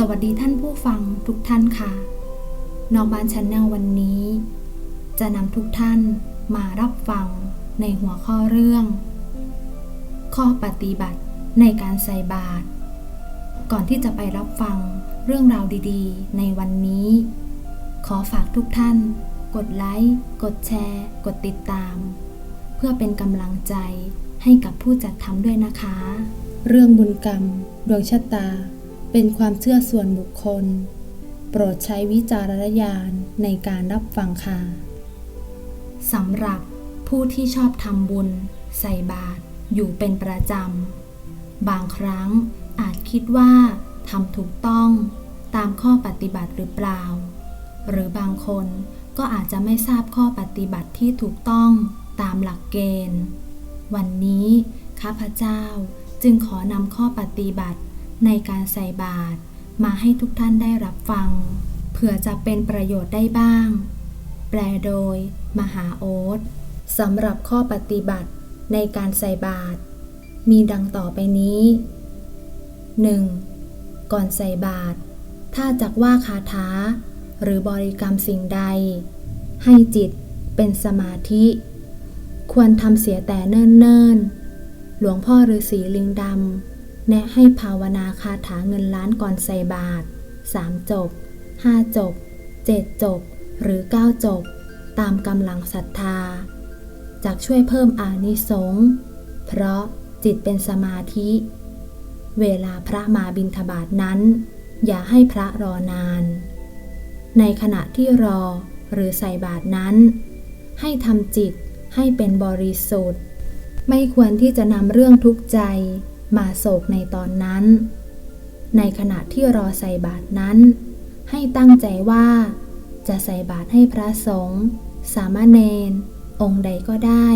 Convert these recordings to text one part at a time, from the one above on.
สวัสดีท่านผู้ฟังทุกท่านค่ะ นอกบ้านชันแนลวันนี้ จะนำทุกท่านมารับฟังในหัวข้อเรื่อง ข้อปฏิบัติในการใส่บาตร ก่อนที่จะไปรับฟังเรื่องราวดีๆ ในวันนี้ ขอฝากทุกท่าน กดไลค์ กดแชร์ กดติดตาม เพื่อเป็นกำลังใจให้กับผู้จัดทำด้วยนะคะ เรื่องบุญกรรมดวงชะตา เป็นความเชื่อส่วนบุคคล โปรดใช้วิจารณญาณในการรับฟังค่ะสำหรับผู้ที่ชอบทำบุญ ใส่บาตรอยู่เป็นประจำ บางครั้งอาจคิดว่าทำถูกต้องตามข้อปฏิบัติหรือเปล่า หรือบางคนก็อาจจะไม่ทราบข้อปฏิบัติที่ถูกต้องตามหลักเกณฑ์ วันนี้ข้าพเจ้าจึงขอนำข้อปฏิบัติ ในการใส่บาตรมาให้ทุกท่านได้รับฟัง เผื่อจะเป็นประโยชน์ได้บ้าง แปลโดย มหาโอ๊ตสำหรับข้อปฏิบัติในการใส่บาตรมีดังต่อไปนี้ 1. ก่อนใส่บาตรถ้าจักว่าคาถาหรือบริกรรมสิ่งใด ให้จิตเป็นสมาธิ ควรทำเสียแต่เนิ่นๆ หลวงพ่อฤาษีลิงดำ แนะให้ภาวนาคาถาเงินล้านก่อนใส่บาตรสามจบห้าจบเจ็ดจบ หรือเก้าจบ ตามกำลังศรัทธาจากช่วยเพิ่มอานิสงส์เพราะจิตเป็นสมาธิ เวลาพระมาบิณฑบาตนั้น อย่าให้พระรอนาน ในขณะที่รอหรือใส่บาตรนั้น ให้ทำจิตให้เป็นบริสุทธิ์ ไม่ควรที่จะนำเรื่องทุกข์ใจ มาโศกในตอนนั้น ในขณะที่รอใส่บาตรนั้น ให้ตั้งใจว่า จะใส่บาตรให้พระสงฆ์สามเณรองค์ใดก็ได้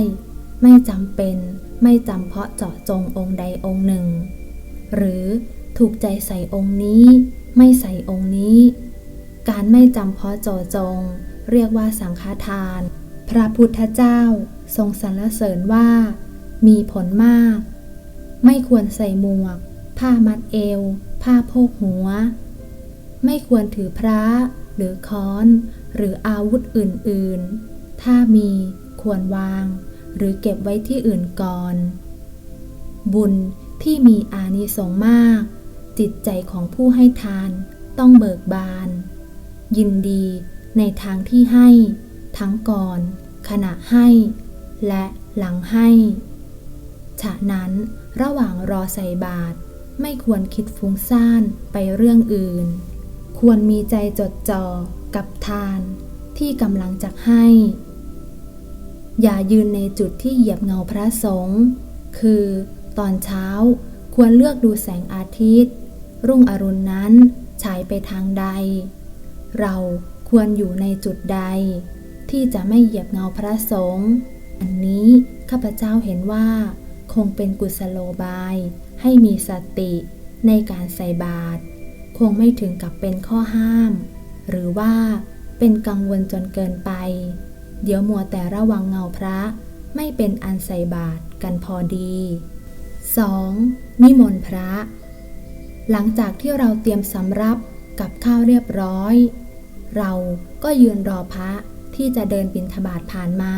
ไม่จำเป็นไม่จำเพาะเจาะจงองค์ใดองค์หนึ่ง หรือถูกใจใส่องค์นี้ ไม่ใส่องค์นี้ การไม่จำเพาะเจาะจง เรียกว่าสังฆทาน พระพุทธเจ้าทรงสรรเสริญว่า มีผลมาก ไม่ควรใส่หมวก ผ้ามัดเอว ผ้าโพกหัว ไม่ควรถือพระหรือค้อน หรืออาวุธอื่น ๆ ถ้ามีควรวาง หรือเก็บไว้ที่อื่นก่อน บุญที่มีอานิสงส์มาก จิตใจของผู้ให้ทานต้องเบิกบาน ยินดีในทางที่ให้ ทั้งก่อน ขณะให้ และหลังให้ ฉะนั้นระหว่างรอใส่บาตรไม่ควรคิดฟุ้งซ่านไปเรื่องอื่น ควรมีใจจดจ่อกับทานที่กำลังจะให้ อย่ายืนในจุดที่เหยียบเงาพระสงฆ์คือตอนเช้าควรเลือกดูแสงอาทิตย์ รุ่งอรุณนั้นฉายไปทางใด เราควรอยู่ในจุดใด ที่จะไม่เหยียบเงาพระสงฆ์อันนี้ข้าพเจ้าเห็นว่า คงเป็นกุศโลบาย ให้มีสติในการใส่บาตรคงไม่ถึงกับเป็นข้อห้าม หรือว่าเป็นกังวลจนเกินไป เดี๋ยวมัวแต่ระวังเงาพระไม่เป็นอันใส่บาตรกันพอดี 2. นิมนต์พระ หลังจากที่เราเตรียมสำรับกับข้าวเรียบร้อย เราก็ยืนรอพระที่จะเดินบิณฑบาตผ่านมา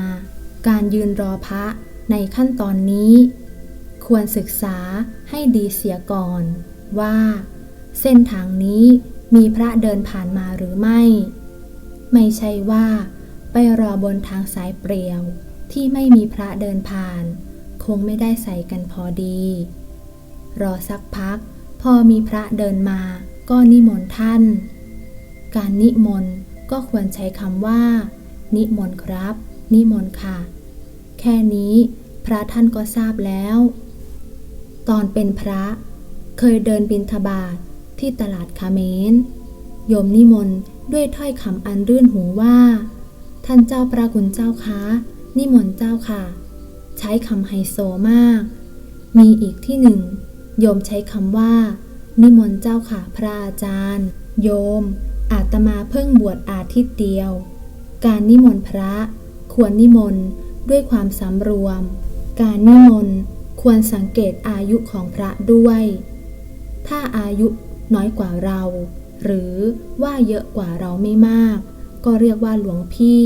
การยืนรอพระในขั้นตอนนี้ ควรศึกษาให้ดีเสียก่อนว่า เส้นทางนี้มีพระเดินผ่านมาหรือไม่ ไม่ใช่ว่า ไปรอบนทางสายเปลี่ยว ที่ไม่มีพระเดินผ่าน คงไม่ได้ใส่กันพอดี รอสักพัก พอมีพระเดินมาก็นิมนต์ท่าน การนิมนต์ก็ควรใช้คำว่า นิมนต์ครับ นิมนต์ค่ะ แค่นี้พระท่านก็ทราบแล้ว ตอนเป็นพระเคยเดินบินทบาทที่ตลาดคาเมน โยมนิมนต์ด้วยถ้อยคำอันรื่นหูว่า ท่านเจ้าประคุณเจ้าคะนิมนต์เจ้าค่ะ ใช้คำไฮโซมาก มีอีกที่หนึ่ง โยมใช้คำว่า นิมนต์เจ้าค่ะพระอาจารย์ โยม อาตมาเพิ่งบวชอาทิตย์เดียว การนิมนต์พระ ควรนิมนต์ด้วยความสำรวม การนิมนต์ ควรสังเกตอายุของพระด้วย ถ้าอายุน้อยกว่าเรา หรือว่าเยอะกว่าเราไม่มาก ก็เรียกว่าหลวงพี่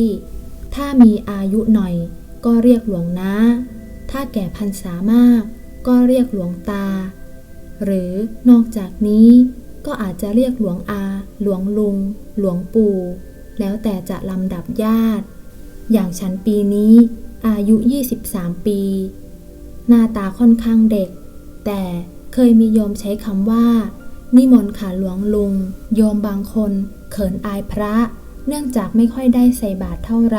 ถ้ามีอายุหน่อย ก็เรียกหลวงนะ ถ้าแก่พรรษามาก ก็เรียกหลวงตา หรือนอกจากนี้ก็อาจจะเรียกหลวงอา หลวงลุง หลวงปู่ แล้วแต่จะลำดับญาติ อย่างฉันปีนี้อายุ 23 ปี หน้าตาค่อนข้างเด็ก แต่เคยมีโยมใช้คำว่า นิมนต์ค่ะหลวงลุง โยมบางคนเขินอายพระ เนื่องจากไม่ค่อยได้ใส่บาตรเท่าไร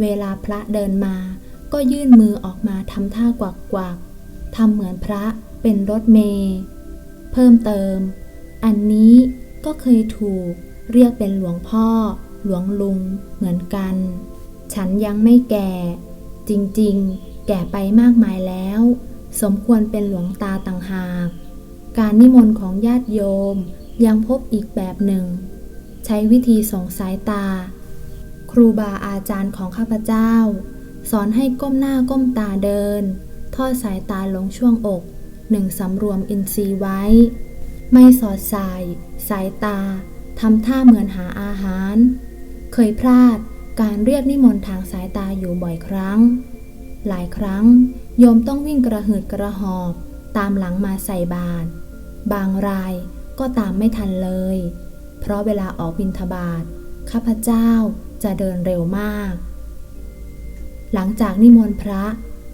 เวลาพระเดินมา ก็ยื่นมือออกมาทำท่ากวักกวักทำเหมือนพระเป็นรถเมย์เพิ่มเติม อันนี้ก็เคยถูกเรียกเป็นหลวงพ่อ หลวงลุงเหมือนกัน ฉันยังไม่แก่ จริง ๆ แก่ไปมากมายแล้ว สมควรเป็นหลวงตาต่างหาก การนิมนต์ของญาติโยมยังพบอีกแบบหนึ่ง ใช้วิธีส่งสายตา ครูบาอาจารย์ของข้าพเจ้า สอนให้ก้มหน้าก้มตาเดิน ทอดสายตาลงช่วงอกหนึ่งสำรวมอินทรีย์ไว้ ไม่สอดสาย สายตาทำท่าเหมือนหาอาหาร เคยพลาดการเรียกนิมนต์ทางสายตาอยู่บ่อยครั้ง หลายครั้งโยมต้องวิ่งกระหืดกระหอบ ตามหลังมาใส่บาตรบางรายก็ตามไม่ทันเลย เพราะเวลาออกบิณฑบาตข้าพเจ้าจะเดินเร็วมาก หลังจากนิมนต์พระ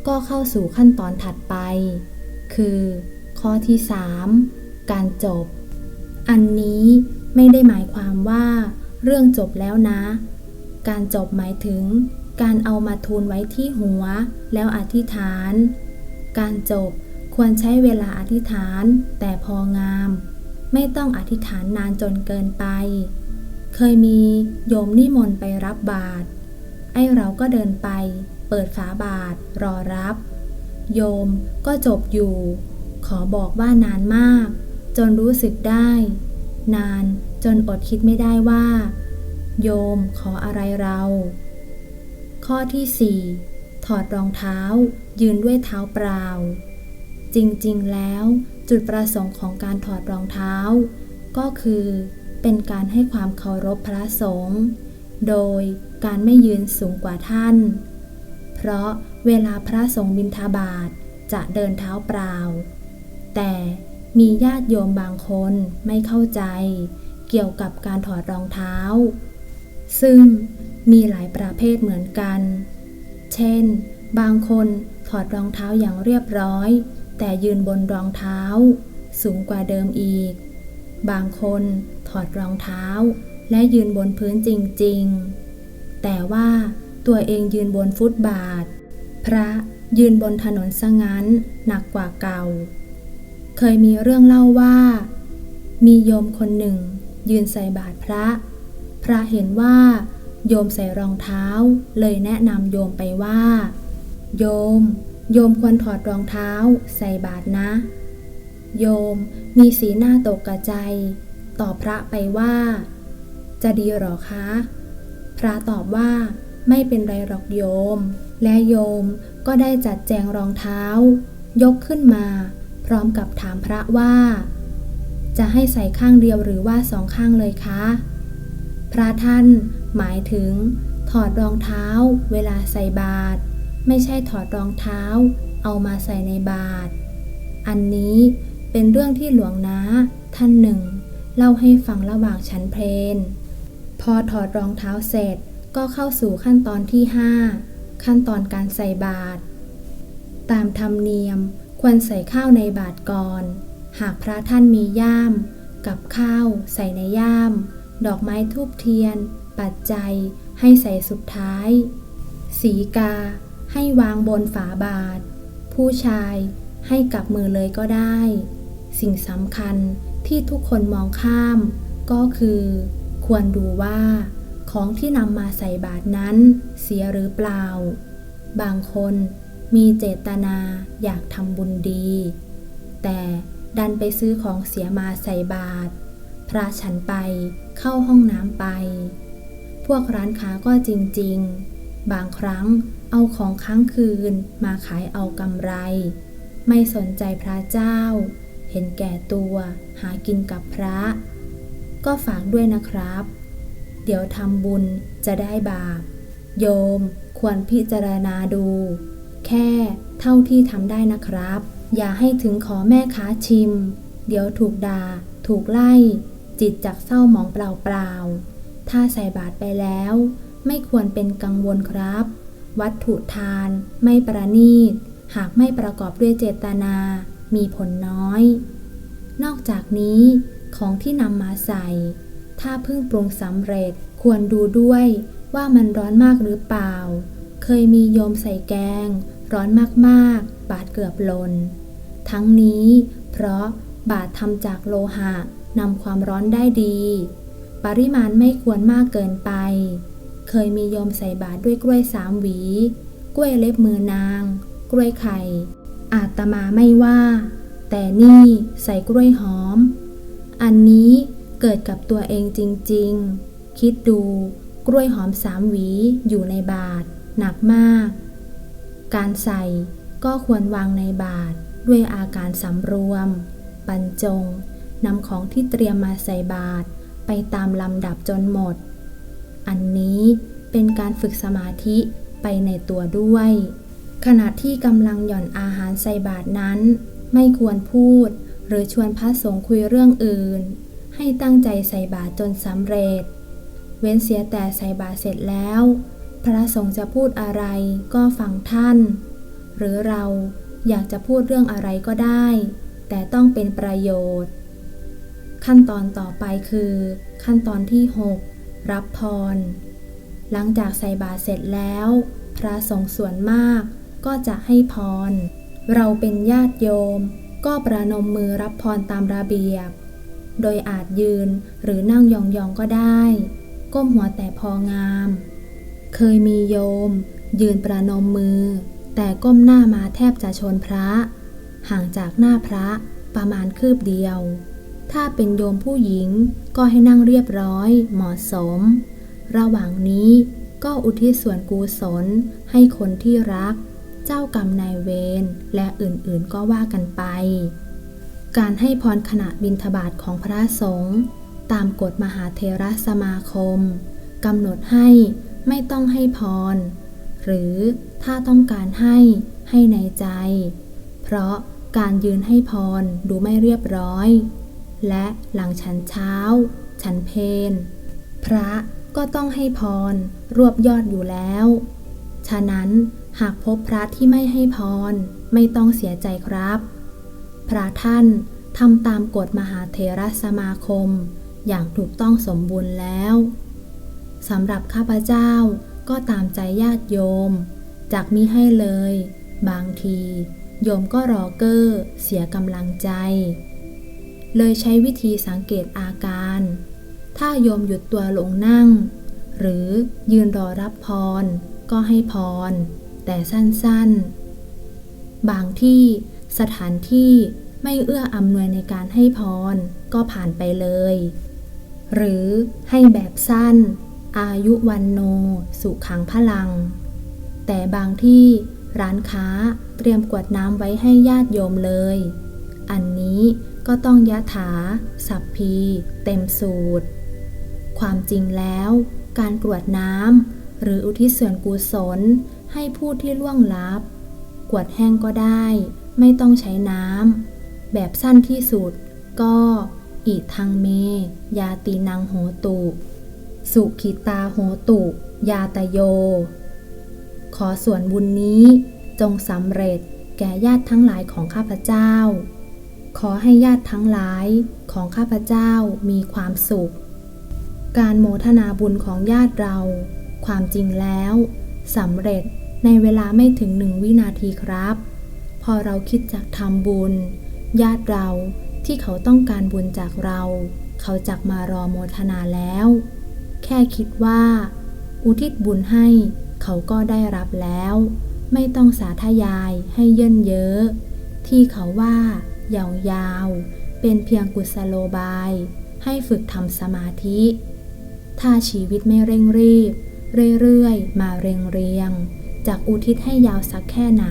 ก็เข้าสู่ขั้นตอนถัดไป คือ ข้อที่ 3 การจบ อันนี้ไม่ได้หมายความว่า เรื่องจบแล้วนะ การจบหมายถึง การเอามาทูลไว้ที่หัว แล้วอธิษฐาน การจบควรใช้เวลาอธิษฐาน แต่พองาม ไม่ต้องอธิษฐานนานจนเกินไป เคยมีโยมนิมนต์ไปรับบาตรไอเราก็เดินไป เปิดฝาบาตรรอรับ โยมก็จบอยู่ ขอบอกว่านานมาก จนรู้สึกได้ นานจนอดคิดไม่ได้ว่า โยมขออะไรเรา ข้อที่ 4 ถอดรองเท้า ยืนด้วยเท้าเปล่า จริงๆ แล้วจุดประสงค์ของการถอดรองเท้า ก็คือ เป็นการให้ความเคารพพระสงฆ์โดยการไม่ยืนสูงกว่าท่าน เพราะเวลาพระสงฆ์บิณฑบาตจะเดินเท้าเปล่า แต่มีญาติโยมบางคนไม่เข้าใจ เกี่ยวกับการถอดรองเท้า ซึ่ง มีหลายประเภทเหมือนกัน เช่น บางคนถอดรองเท้าอย่างเรียบร้อย แต่ยืนบนรองเท้า สูงกว่าเดิมอีก บางคนถอดรองเท้า และยืนบนพื้นจริง ๆ แต่ว่าตัวเองยืนบนฟุตบาท พระยืนบนถนนซะงั้นหนักกว่าเก่า เคยมีเรื่องเล่าว่า มีโยมคนหนึ่ง ยืนใส่บาตรพระ พระเห็นว่า โยมใส่รองเท้า เลยแนะนำโยมไปว่า โยม โยมควรถอดรองเท้า ใส่บาตรนะ โยมมีสีหน้าตกกระใจ ตอบพระไปว่า จะดีหรอคะ พระตอบว่าไม่เป็นไรหรอกโยม และโยมก็ได้จัดแจงรองเท้า ยกขึ้นมา พร้อมกับถามพระว่า จะให้ใส่ข้างเดียวหรือว่าสองข้างเลยคะ พระท่าน หมายถึง ถอดรองเท้า เวลาใส่บาตรไม่ใช่ถอดรองเท้า เอามาใส่ในบาตรอันนี้เป็นเรื่องที่หลวงนะท่านหนึ่ง เล่าให้ฟังระหว่างชั้นเพลน พอถอดรองเท้าเสร็จก็เข้าสู่ขั้นตอนที่ 5 ขั้นตอนการใส่บาตรตามธรรมเนียมควรใส่ข้าวในบาตรก่อน หากพระท่านมีย่าม กับข้าว ใส่ในย่าม ดอกไม้ทูบเทียน ปัจจัย ให้ใส่สุดท้าย สีกา ให้วางบนฝาบาท ผู้ชายให้กับมือเลยก็ได้ สิ่งสำคัญที่ทุกคนมองข้าม ก็คือ ควรดูว่า ของที่นำมาใส่บาทนั้น เสียหรือเปล่า บางคนมีเจตนาอยากทำบุญดี แต่ดันไปซื้อของเสียมาใส่บาทพระฉันไปเข้าห้องน้ำไป พวกร้านค้าก็จริง ๆ บางครั้งเอาของค้างคืนมาขายเอากำไร ไม่สนใจพระเจ้า เห็นแก่ตัวหากินกับพระ ก็ฝากด้วยนะครับ เดี๋ยวทำบุญจะได้บาป โยมควรพิจารณาดู แค่เท่าที่ทำได้นะครับ อย่าให้ถึงขอแม่ค้าชิม เดี๋ยวถูกด่า ถูกไล่ จิตจากเศร้าหมองเปล่าๆ ถ้าใส่บาตรไปแล้ว ไม่ควรเป็นกังวลครับ วัตถุทานไม่ประณีต หากไม่ประกอบด้วยเจตนา มีผลน้อย นอกจากนี้ของที่นำมาใส่ ถ้าเพิ่งปรุงสำเร็จควรดูด้วยว่ามันร้อนมากหรือเปล่า เคยมีโยมใส่แกง ร้อนมากๆ บาดเกือบลน ทั้งนี้เพราะบาดทำจากโลหะนำความร้อนได้ดี ปริมาณไม่ควรมากเกินไป เคยมีโยมใส่บาตรด้วยกล้วยสามหวี กล้วยเล็บมือนาง กล้วยไข่ อาตมาไม่ว่า แต่นี่ใส่กล้วยหอม อันนี้เกิดกับตัวเองจริงๆ คิดดูกล้วยหอมสามหวีอยู่ในบาทหนักมาก การใส่ก็ควรวางในบาทด้วยอาการสำรวม บรรจงนำของที่เตรียมมาใส่บาท ไปตามลำดับจนหมด อันนี้เป็นการฝึกสมาธิไปในตัวด้วย ขณะที่กำลังหย่อนอาหารใส่บาทนั้น ไม่ควรพูด หรือชวนพระสงฆ์คุยเรื่องอื่น ให้ตั้งใจใส่บาตรจนสำเร็จ เว้นเสียแต่ใส่บาตรเสร็จแล้ว พระสงฆ์จะพูดอะไรก็ฟังท่าน หรือเราอยากจะพูดเรื่องอะไรก็ได้ แต่ต้องเป็นประโยชน์ ขั้นตอนต่อไปคือ ขั้นตอนที่ 6 รับพร หลังจากใส่บาตรเสร็จแล้ว พระสงฆ์ส่วนมากก็จะให้พร เราเป็นญาติโยม ก็ประนมมือรับพรตามระเบียบ โดยอาจยืนหรือนั่งยองๆก็ได้ ก้มหัวแต่พองาม เคยมีโยม ยืนประนมมือ แต่ก้มหน้ามาแทบจะชนพระ ห่างจากหน้าพระประมาณคืบเดียว ถ้าเป็นโยมผู้หญิงก็ให้นั่งเรียบร้อย เหมาะสม ระหว่างนี้ก็อุทิศส่วนกุศลให้คนที่รัก เจ้ากรรมนายเวรและอื่นๆก็ว่ากันไป การให้พรขณะบิณฑบาตของพระสงฆ์ตามกฎมหาเทรสมาคมกำหนดให้ไม่ต้องให้พร หรือถ้าต้องการให้ให้ในใจ เพราะการยืนให้พรดูไม่เรียบร้อย และหลังฉันเช้า ฉันเพนพระก็ต้องให้พร รวบยอดอยู่แล้ว ฉะนั้นหากพบพระที่ไม่ให้พร ไม่ต้องเสียใจครับ พระท่านทำตามกฎมหาเทรสมาคม อย่างถูกต้องสมบูรณ์แล้วสำหรับข้าพเจ้าก็ตามใจญาติโยม จากมิให้เลย บางที โยมก็รอเกอร์เสียกำลังใจ เลยใช้วิธีสังเกตอาการ ถ้าโยมหยุดตัวลงนั่ง หรือยืนรอรับพร ก็ให้พร แต่สั้นๆ บางที่สถานที่ไม่เอื้ออำนวยในการให้พร ก็ผ่านไปเลย หรือให้แบบสั้น อายุวันโน สุขังพลัง แต่บางที่ร้านค้าเตรียมกวดน้ำไว้ให้ญาติโยมเลย อันนี้ ก็ต้องยะถา สัพพี เต็มสูตร ความจริงแล้ว การกรวดน้ำหรืออุทิศส่วนกุศล ให้ผู้ที่ล่วงลับ กวดแห้งก็ได้ ไม่ต้องใช้น้ำ แบบสั้นที่สุด ก็อิทังเม ยาตีนังโหตุ สุขิตาโหตุ ยาตโย ขอส่วนบุญนี้จงสำเร็จแก่ญาติทั้งหลายของข้าพเจ้า ขอให้ญาติทั้งหลายของข้าพเจ้ามีความสุข การโมทนาบุญของญาติเรา ความจริงแล้วสำเร็จในเวลาไม่ถึงหนึ่งวินาทีครับ พอเราคิดจากทำบุญ ญาติเราที่เขาต้องการบุญจากเรา เขาจักมารอโมทนาแล้ว แค่คิดว่า อุทิศบุญให้เขาก็ได้รับแล้ว ไม่ต้องสาธยายให้เยินเยอะ ที่เขาว่า ยาวๆ เป็นเพียงกุศโลบาย ให้ฝึกทำสมาธิ ถ้าชีวิตไม่เร่งรีบ เรื่อยๆ มาเรียงเรียงจากอุทิศให้ยาวสักแค่ไหน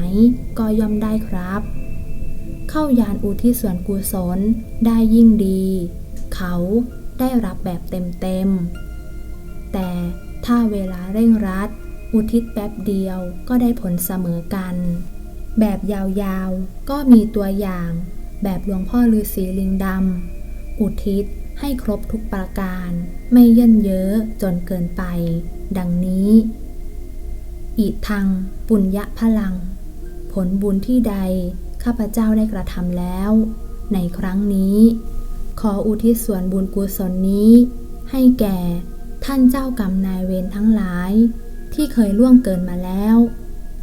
ก็ย่อมได้ครับ เข้ายานอุทิศส่วนกุศลได้ยิ่งดี เขาได้รับแบบเต็มๆ แต่ถ้าเวลาเร่งรัด อุทิศแป๊บเดียวก็ได้ผลเสมอกัน แบบยาวๆ ก็มีตัวอย่าง แบบหลวงพ่อฤาษีลิงดำ อุทิศให้ครบทุกประการ ไม่เย่นเยอะจนเกินไป ดังนี้ อิทังปุญญพลัง ผลบุญที่ใด ข้าพเจ้าได้กระทำแล้ว ในครั้งนี้ ขออุทิศส่วนบุญกุศลนี้ ให้แก่ท่านเจ้ากรรมนายเวรทั้งหลาย ที่เคยล่วงเกินมาแล้ว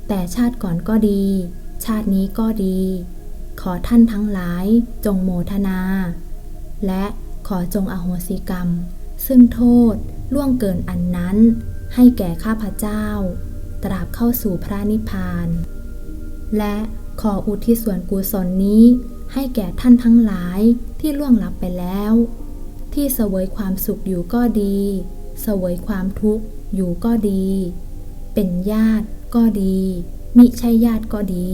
แต่ชาติก่อนก็ดี ชาตินี้ก็ดี ขอท่านทั้งหลายจงโมทนา และขอจงอโหสิกรรม ซึ่งโทษล่วงเกินอันนั้น ให้แก่ข้าพเจ้า ตราบเข้าสู่พระนิพพาน และขออุทิศส่วนกุศลนี้ ให้แก่ท่านทั้งหลายที่ล่วงลับไปแล้ว ที่เสวยความสุขอยู่ก็ดี เสวยความทุกข์อยู่ก็ดี เป็นญาติก็ดี มิใช่ญาติก็ดี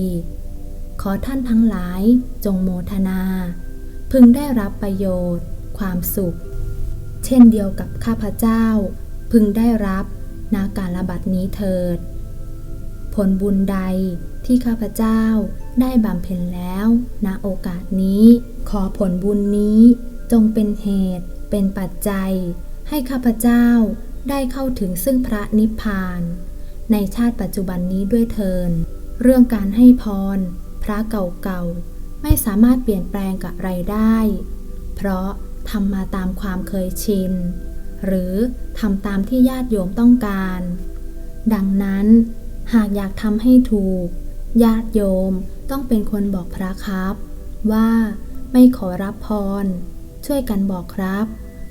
ขอท่านทั้งหลายจงโมทนา พึงได้รับประโยชน์ ความสุข เช่นเดียวกับข้าพเจ้า พึงได้รับนาการระบัดนี้เถิด ผลบุญใดที่ข้าพเจ้าได้บำเพ็ญแล้วณโอกาสนี้ ขอผลบุญนี้จงเป็นเหตุ เป็นปัจจัย ให้ข้าพเจ้าได้เข้าถึงซึ่งพระนิพพาน ในชาติปัจจุบันนี้ด้วยเทิน เรื่องการให้พร พระเก่าๆ ไม่สามารถเปลี่ยนแปลงกับอะไรได้ เพราะทำมาตามความเคยชิน หรือทำตามที่ญาติโยมต้องการ ดังนั้น หากอยากทำให้ถูก ญาติโยมต้องเป็นคนบอกพระครับ ว่าไม่ขอรับพร ช่วยกันบอกครับ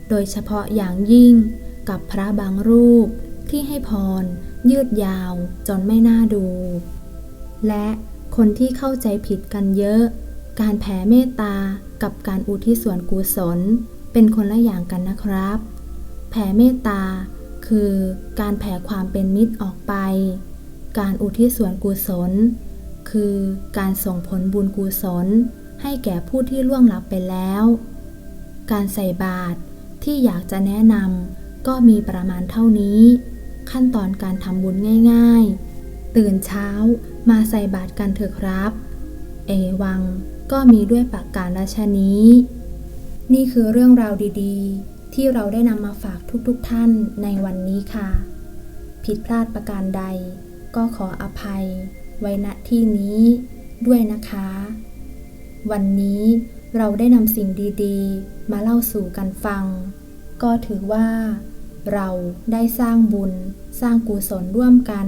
โดยเฉพาะอย่างยิ่งกับพระบางรูปที่ให้พร ยืดยาวจนไม่น่าดู และ คนที่เข้าใจผิดกันเยอะ การแผ่เมตตากับการอุทิศส่วนกุศล เป็นคนละอย่างกันนะครับ แผ่เมตตาคือการแผ่ความเป็นมิตรออกไป การอุทิศส่วนกุศล คือการส่งผลบุญกุศล ให้แก่ผู้ที่ล่วงลับไปแล้ว การใส่บาตรที่อยากจะแนะนำก็มีประมาณเท่านี้ ขั้นตอนการทำบุญง่าย ๆ ตื่นเช้า มาใส่บาตรกันเถอะครับ เอวังก็มีด้วยปากการราชนี้ นี่คือเรื่องราวดีๆ ที่เราได้นำมาฝากทุกๆทท่านในวันนี้ค่ะ ผิดพลาดประการใด ก็ขออภัย ไว้ณที่นี้ด้วยนะคะ วันนี้เราได้นำสิ่งดีๆ มาเล่าสู่กันฟัง ก็ถือว่า เราได้สร้างบุญสร้างกุศลร่วมกัน